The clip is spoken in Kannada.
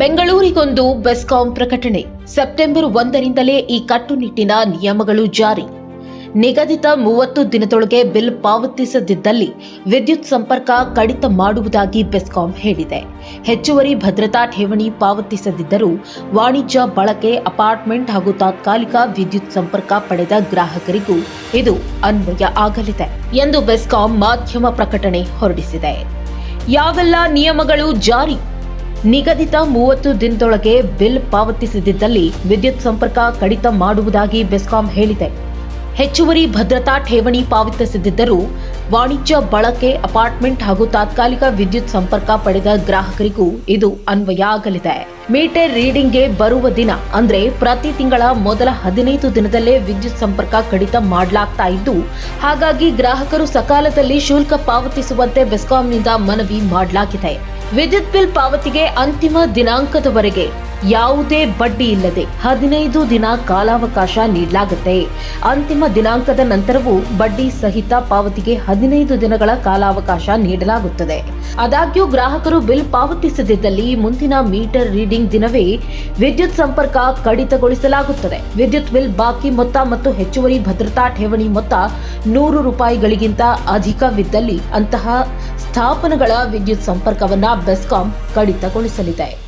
ಬೆಂಗಳೂರಿಗೊಂದು ಬೆಸ್ಕಾಂ ಪ್ರಕಟಣೆ. ಸೆಪ್ಟೆಂಬರ್ ಒಂದರಿಂದಲೇ ಈ ಕಟ್ಟುನಿಟ್ಟಿನ ನಿಯಮಗಳು ಜಾರಿ. ನಿಗದಿತ ಮೂವತ್ತು ದಿನದೊಳಗೆ ಬಿಲ್ ಪಾವತಿಸದಿದ್ದಲ್ಲಿ ವಿದ್ಯುತ್ ಸಂಪರ್ಕ ಕಡಿತ ಮಾಡುವುದಾಗಿ ಬೆಸ್ಕಾಂ ಹೇಳಿದೆ. ಹೆಚ್ಚುವರಿ ಭದ್ರತಾ ಠೇವಣಿ ಪಾವತಿಸದಿದ್ದರೂ ವಾಣಿಜ್ಯ ಬಳಕೆ, ಅಪಾರ್ಟ್ಮೆಂಟ್ ಹಾಗೂ ತಾತ್ಕಾಲಿಕ ವಿದ್ಯುತ್ ಸಂಪರ್ಕ ಪಡೆದ ಗ್ರಾಹಕರಿಗೂ ಇದು ಅನ್ವಯ ಆಗಲಿದೆ ಎಂದು ಬೆಸ್ಕಾಂ ಮಾಧ್ಯಮ ಪ್ರಕಟಣೆ ಹೊರಡಿಸಿದೆ. ಯಾವೆಲ್ಲ ನಿಯಮಗಳು ಜಾರಿ? ನಿಗದಿತ ಮೂವತ್ತು ದಿನದೊಳಗೆ ಬಿಲ್ ಪಾವತಿಸದಿದ್ದಲ್ಲಿ ವಿದ್ಯುತ್ ಸಂಪರ್ಕ ಕಡಿತ ಮಾಡುವುದಾಗಿ ಬೆಸ್ಕಾಂ ಹೇಳಿದೆ. ಹೆಚ್ಚುವರಿ ಭದ್ರತಾ ಠೇವಣಿ ಪಾವತಿಸದಿದ್ದರೂ ವಾಣಿಜ್ಯ ಬಳಕೆ, ಅಪಾರ್ಟ್ಮೆಂಟ್ ಹಾಗೂ ತಾತ್ಕಾಲಿಕ ವಿದ್ಯುತ್ ಸಂಪರ್ಕ ಪಡೆದ ಗ್ರಾಹಕರಿಗೂ ಇದು ಅನ್ವಯ ಆಗಲಿದೆ ಮೀಟರ್ ರೀಡಿಂಗ್ಗೆ ಬರುವ ದಿನ, ಅಂದ್ರೆ ಪ್ರತಿ ತಿಂಗಳ ಮೊದಲ ಹದಿನೈದು ದಿನದಲ್ಲೇ ವಿದ್ಯುತ್ ಸಂಪರ್ಕ ಕಡಿತ ಮಾಡಲಾಗ್ತಾ ಇದ್ದು, ಹಾಗಾಗಿ ಗ್ರಾಹಕರು ಸಕಾಲದಲ್ಲಿ ಶುಲ್ಕ ಪಾವತಿಸುವಂತೆ ಬೆಸ್ಕಾಂನಿಂದ ಮನವಿ ಮಾಡಲಾಗಿದೆ. ವಿದ್ಯುತ್ ಬಿಲ್ ಪಾವತಿಗೆ ಅಂತಿಮ ದಿನಾಂಕದವರೆಗೆ ಯಾವುದೇ ಬಡ್ಡಿ ಇಲ್ಲದೆ ಹದಿನೈದು ದಿನ ಕಾಲಾವಕಾಶ ನೀಡಲಾಗುತ್ತೆ. ಅಂತಿಮ ದಿನಾಂಕದ ನಂತರವೂ ಬಡ್ಡಿ ಸಹಿತ ಪಾವತಿಗೆ ಹದಿನೈದು ದಿನಗಳ ಕಾಲಾವಕಾಶ ನೀಡಲಾಗುತ್ತದೆ. ಆದಾಗ್ಯೂ ಗ್ರಾಹಕರು ಬಿಲ್ ಪಾವತಿಸದಿದ್ದಲ್ಲಿ ಮುಂದಿನ ಮೀಟರ್ ರೀಡಿಂಗ್ ದಿನವೇ ವಿದ್ಯುತ್ ಸಂಪರ್ಕ ಕಡಿತಗೊಳಿಸಲಾಗುತ್ತದೆ. ವಿದ್ಯುತ್ ಬಿಲ್ ಬಾಕಿ ಮೊತ್ತ ಮತ್ತು ಹೆಚ್ಚುವರಿ ಭದ್ರತಾ ಠೇವಣಿ ಮೊತ್ತ ನೂರು ರೂಪಾಯಿಗಳಿಗಿಂತ ಅಧಿಕವಿದ್ದಲ್ಲಿ ಅಂತಹ ಸ್ಥಾಪನೆಗಳ ವಿದ್ಯುತ್ ಸಂಪರ್ಕವನ್ನ ಬೆಸ್ಕಾಂ ಕಡಿತಗೊಳಿಸಲಿದೆ.